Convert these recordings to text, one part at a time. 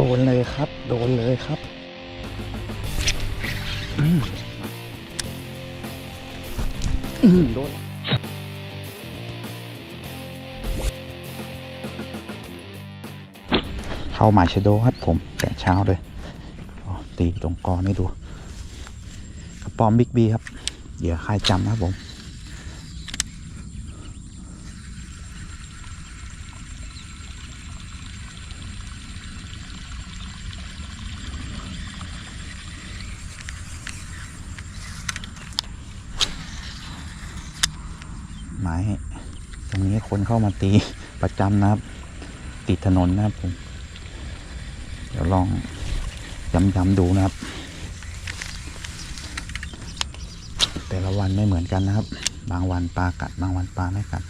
โดนเลยครับ โดนเลยครับอืมอืมโดนเข้าหมายชะโดครับผมแต่เช้าเลยอ๋อตีตรงกอให้ดูกระปอมบิ๊กบีครับเหยื่อคายจำนะครับผม ไม้ ตรงนี้คนเข้ามาตีประจำนะครับ ติดถนนนะครับผม เดี๋ยวลองย้ำๆดูนะครับ แต่ละวันไม่เหมือนกันนะครับ บางวันปลากัด บางวันปลาไม่กัด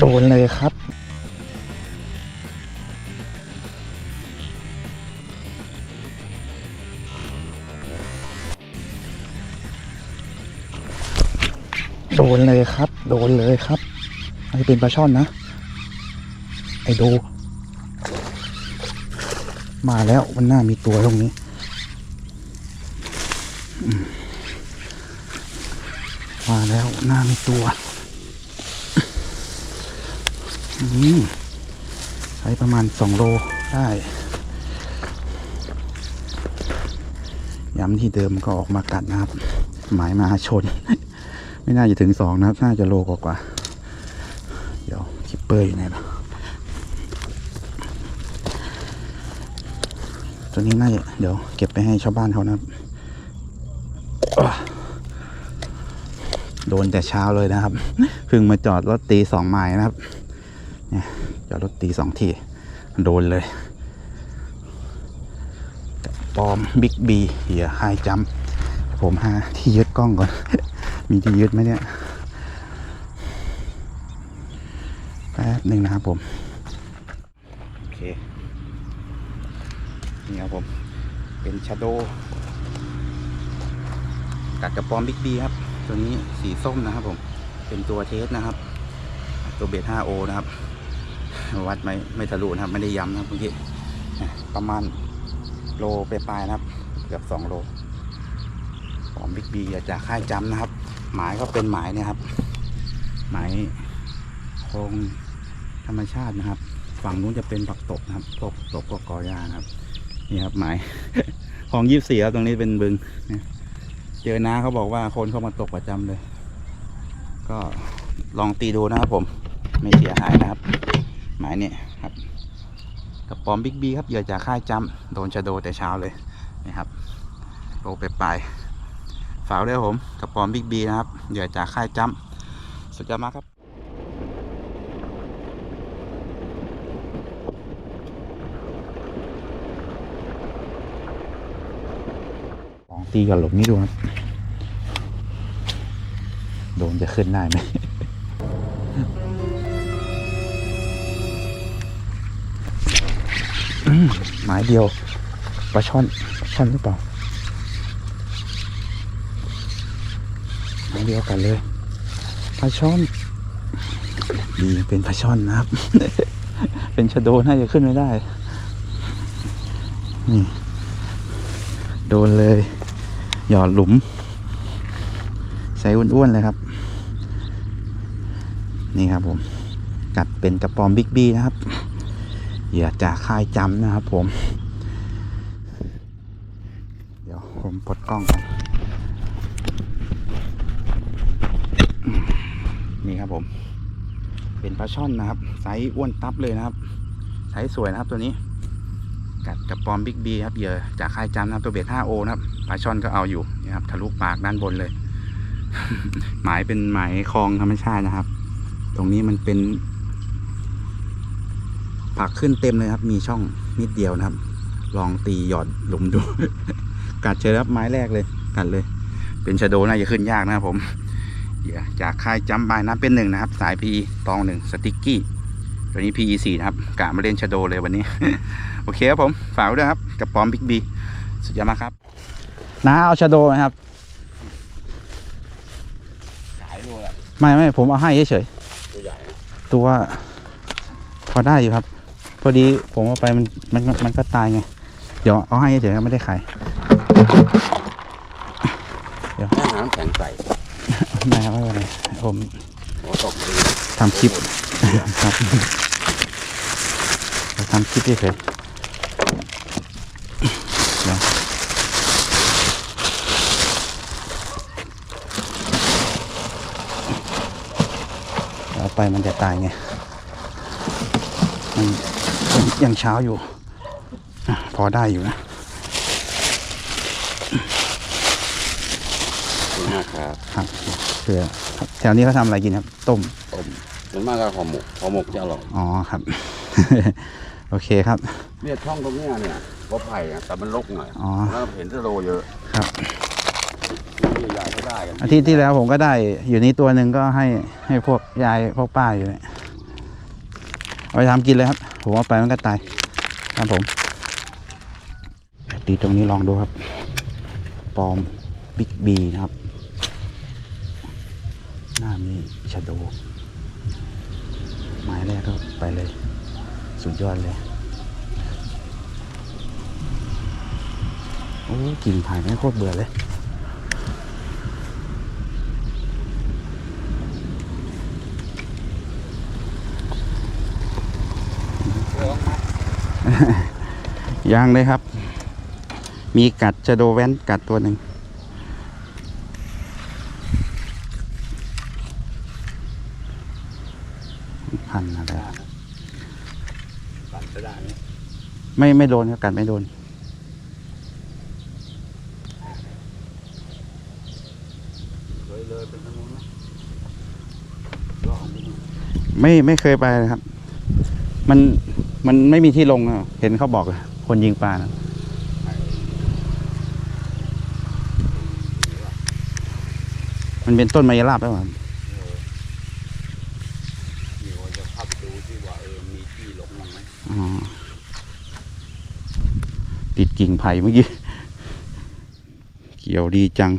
โดนเลยครับโดนเลยครับ โดนเลยครับอันนี้เป็นปลาช่อนนะ ไอโดมาแล้วมันน่ามีตัวตรงนี้ มาแล้วหน่ามีตัว อืมใช้ประมาณสองโลได้ย้ำที่เดิมก็ออกมากัดนะครับ หมายมาชน ไม่น่าจะถึงสองนะครับ น่าจะโลกว่าๆเดี๋ยวคิปเปอร์อยู่ไหนล่ะตัวนี้น่าจะเดี๋ยวเก็บไปให้ชาวบ้านเขานะครับอะโดนแต่เช้าเลยนะครับ เพิ่งมาจอดรถตีสองไม้นะครับ เนี่ยจอดรถตีสองทีโดนเลยปอมบิ๊กบีเหียไฮจัมผมหาที่ยึดกล้องก่อน มีที่ยึดไหมเนี่ยแป๊บหนึ่งนะครับผม โอเค นี่ครับผม เป็นชาโดกัดกับปอมบิ๊กบีครับ ตัวนี้สีส้มนะครับผม เป็นตัวเทสนะครับ ตัวเบส 5O นะครับ วัดไม่ไม่ทะลุนะครับ ไม่ได้ย้ำนะครับเมื่อกี้ประมาณโลไปปลายๆนะครับ เกือบ2โลของบิ๊กบีจากค่ายจำนะครับ หมายก็เป็นหมายเนี่ยครับ หมายโครงธรรมชาตินะครับ ฝั่งนู้นจะเป็นผักตบนะครับตบตบก็กอหญ้านะครับ นี่ครับหมายของยี่สี่ครับตรงนี้เป็นบึงเนี่ยเจอน้าเขาบอกว่าคนเข้ามาตกประจำเลย ก็ลองตีดูนะครับผม ไม่เสียหายนะครับ หมายเนี่ยครับกระป๋อมบิ๊กบีครับเหยื่อจากค่ายจำโดนชะโดแต่เช้าเลยนี่ครับโลไปปลายฝากด้วยผมกระป๋อมบิ๊กบีนะครับเหยื่อจากค่ายจำสุดยอดมากครับลองตีกับหลบนี้ดูครับ โดนจะขึ้นได้ไหม หมายเดียวปลาช่อนปลาช่อนหรือเปล่าหมายเดียวกันเลยปลาช่อนดีเป็นปลาช่อนนะครับ เป็นชะโดน่าจะขึ้นไม่ได้นี่โดนเลย หยอดหลุม ใส่อ้วนๆเลยครับ นี่ครับผม กัดเป็นกระปอมบิ๊กบี้นะครับ เหยื่อจากค่ายจำนะครับผม เดี๋ยวผมปลดกล้องก่อนนี่ครับผม เป็นปลาช่อนนะครับไซส์อ้วนตับเลยนะครับไซส์สวยนะครับตัวนี้ กัดกระปอมบิ๊กบีครับเหยื่อจากค่ายจำนะครับตัวเบ็ด 5O นะครับปลาช่อนก็เอาอยู่นี่ครับทะลุปากด้านบนเลย หมายเป็นหมายคลองธรรมชาตินะครับ ตรงนี้มันเป็น ผักขึ้นเต็มเลยครับ มีช่องนิดเดียวนะครับ ลองตีหยอดหลุมดู กัดเจอครับไม้แรกเลย กัดเลย เป็นชะโดน่าจะขึ้นยากนะครับผมเหยื่อจากค่ายจัมบายน้ำเป็นหนึ่งนะครับ สาย PE ตองหนึ่งสติ๊กกี้ตัวนี้ PE สี่นะครับกะมาเล่นชะโดเลยวันนี้ โอเคครับผมฝากไว้ด้วยครับ กับปอมบิ๊กบีสุดยอดมากครับน้าเอาชะโดไหมครับขายดูละไม่ไม่ผมเอาให้เฉยตัวใหญ่นะๆตัวพอได้อยู่ครับ พอดีผมเอาไปมันมันมันก็ตายไง เดี๋ยวเอาให้เฉยๆครับไม่ได้ขายแค่น้ำแข็งใสไม่ครับไม่เป็นไรผมหัวตกเลยทำคลิปครับทำคลิปเฉยๆเดี๋ยวเอาไปมันจะตายไงมัน ยังยังเช้าอยู่อะพอได้อยู่นะขอบคุณมากครับครับเผื่อแถวนี้เขาทำอะไรกินครับ ต้มต้มส่วนมากก็ห่อหมกห่อหมกจะอร่อยอ๋อครับ โอเคครับ เนี่ยช่องตรงเนี้ยเนี่ยก็ไผ่อะแต่มันรกหน่อยอ๋อ แล้วเห็นสโลเยอะครับใหญ่ๆก็ได้กันอาทิตย์ที่แล้วผมก็ได้อยู่นี้ตัวหนึ่งก็ให้ให้พวกยายพวกป้าอยู่เนี่ยเอาไปทำกินเลยครับ ผมเอาไปมันก็ตายครับผมตีตรงนี้ลองดูครับ ปอมบิ๊กบีนะครับ หน้ามีชาโดไม้แรกก็ไปเลย สุดยอดเลย โอ้กลิ่นผ่านไม่โคตรเบื่อเลย ยังเลยครับ มีกัดจะโดแว้นกัดตัวหนึ่งพันอะไรอะปั่นก็ได้เนี่ยไม่ไม่โดนครับกัดไม่โดนเลยเลยเป็นทางนู้นนะลองดูไม่ไม่เคยไปเลยครับ มัน มันไม่มีที่ลงอะเห็นเขาบอกคนยิงปลานะมันเป็นต้นไมยราบหรือเปล่าครับนี่ว่าจะเข้าไปดูที่ว่าเออมีที่หลงมั้งติดกิ่งไผ่เมื่อกี้ เกี่ยวดีจัง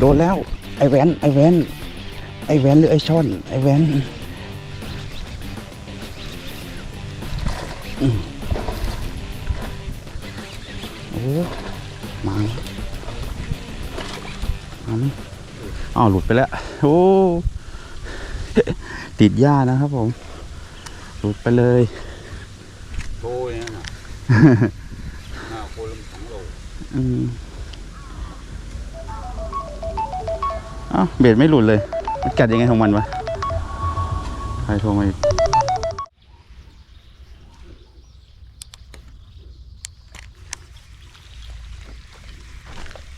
โดนแล้ว ไอแวนไอแวนไอแวนหรือไอช่อน ไอแวนอืมโอ้มามาไหมอ้าวหลุดไปแล้ว โอ้ ติดหญ้านะครับผม หลุดไปเลยโอ้ยนั่นน่ะห้าคนละสองโลอืม อ้าวเบ็ดไม่หลุดเลยมันกัดยังไงของมันวะใครโทรมาอีก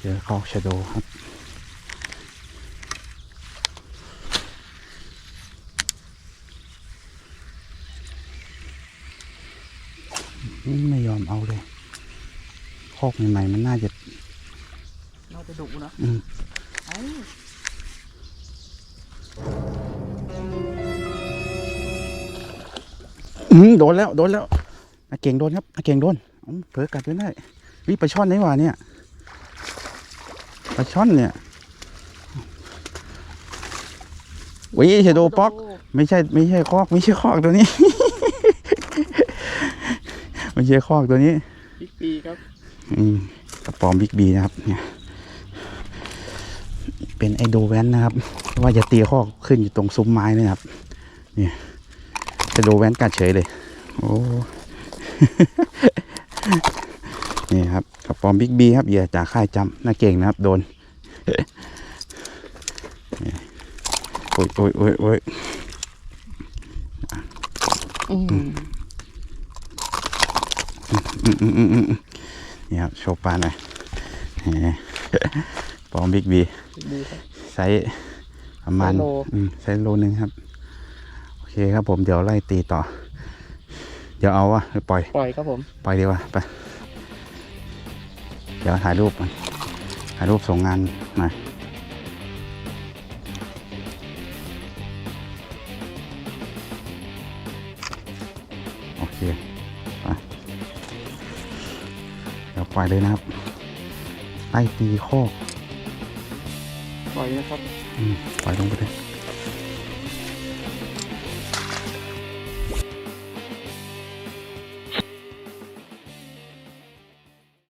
เจอคอกชะโดครับอืมไม่ยอมเอาเลยคอกใหม่ๆมันน่าจะเราจะดุนะอืม โดนแล้วโดนแล้วอาเก่งโดนครับอาเก่งโดนอืมเผลอกัดไว้ได้วิปลาช่อนนี่หว่าเนี่ยปลาช่อนเนี่ยวิเชโดป๊อก ไม่ใช่ไม่ใช่คอก ไม่ใช่คอกตัวนี้ ไม่ใช่คอกตัวนี้บิ๊กปีครับอืมกระป๋อมบิ๊กบีนะครับเนี่ยเป็นไอโดแวนนะครับ ว่าจะตีข้อกขึ้นอยู่ตรงซุ้มไม้นะครับเนี่ย ไอโดแวนกัดเฉยเลย โอ้ นี่ครับกระป๋อมบิ๊กบีครับเหยื่อจากค่ายจำน่าเก่งนะครับ โดนนี่โอ้ยโอ้ยโอ้ยโอ้ยอืมอืมอืมอืมอืมนี่ครับ โชว์ปลาหน่อยแหมปอมบิ๊กบีดีครับไซส์ประมาณไซส์โลอืมไซส์โลนึงครับโอ เคครับผมเดี๋ยวไล่ตีต่อ เดี๋ยวเอาวะหรือปล่อย ปล่อยครับผม ปล่อยดีกว่าไป เดี๋ยวถ่ายรูปก่อนถ่ายรูปส่งงานหน่อยโอเคไปเดี๋ยวปล่อยเลยนะครับไล่ตีโคอกปล่อยนะครับ อืมปล่อยลงไปเลย